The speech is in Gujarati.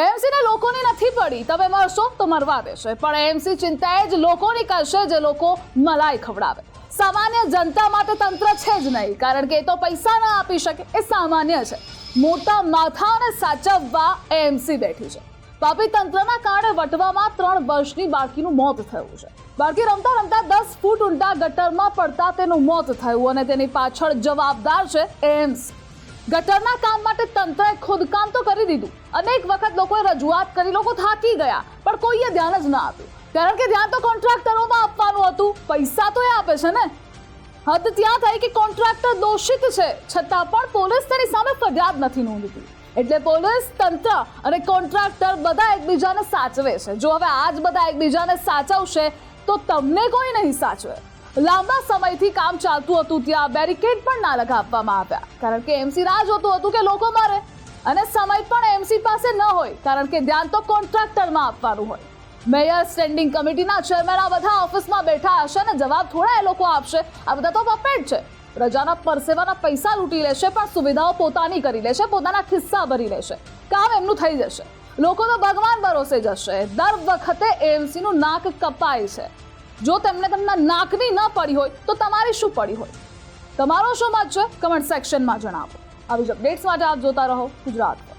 એએમસી ને લોકોની નથી પડી. તમે મરશો તો મરવા દેશે. પણ એમસી ચિંતા એ જ લોકોની કરશે જે લોકો મલાઈ ખવડાવે. સામાન્ય જનતા માટે તંત્ર છે જ નહીં. કારણ કે એ તો પૈસા ના આપી શકે. એ સામાન્ય છે. મોટા માથાઓને સાચવવા એમસી બેઠી છે. પાપી તંત્રના કારણે વટવામાં ત્રણ વર્ષની બાળકીનું મોત થયું છે. બાળકી રમતા રમતા દસ ફૂટ ઊંડા ગટરમાં પડતા તેનું મોત થયું અને તેની પાછળ જવાબદાર છે એમ્સ. ગટરના કામ માટે તંત્રએ ખુદકામ તો કરી દીધું. અનેક વખત લોકોએ રજૂઆત કરી લોકો થાકી ગયા, પણ કોઈએ ધ્યાન જ ના આપ્યું. કારણ કે ધ્યાન તો કોન્ટ્રાક્ટરોમાં આપવાનું હતું. પૈસા તો એ આપે છે ને. હદ ત્યાં થઈ કે કોન્ટ્રાક્ટર દોષિત છે, છતાં પણ પોલીસ તેની સામે ફરિયાદ નથી નોંધતી. એટલે પોલીસ, તંત્ર અને કોન્ટ્રાક્ટર બધા એકબીજાને સાચવે છે. જો હવે આજ બધા એકબીજાને સાચવશે, તો તમને કોઈ નહીં સાચવે. લાંબા સમયથી કામ ચાલતું હતું ત્યાં બેરિકેડ પણ ના લગાવવામાં આવ્યા. કારણ કે એમસી રાહ જોતું હતું કે લોકો મરે અને સમય પણ એમસી પાસે ન હોય, કારણ કે ધ્યાન તો કોન્ટ્રાક્ટરમાં આપવાનું હોય. મેયર, સ્ટેન્ડિંગ કમિટીના ચેરમેન આ બધા ઓફિસમાં બેઠા હશે અને જવાબ થોડા એ લોકો આપશે. આ બધા તો પપેટ છે. પ્રજાના પરસેવાના પૈસા લૂંટી લેશે, પણ સુવિધાઓ પોતાની કરી લેશે, પોતાના ખિસ્સા ભરી લેશે. કામ એમનું થઈ જશે. લોકો તો ભગવાન ભરોસે જશે. દર વખતે એમસી નું નાક કપાય છે. જો તમને તેમના નાકની ન પડી હોય, તો તમારી શું પડી હોય? તમારો શું મત છે? કમેન્ટ સેક્શનમાં જણાવો. આવી જ અપડેટ્સ માટે આપ જોતા રહો ગુજરાત.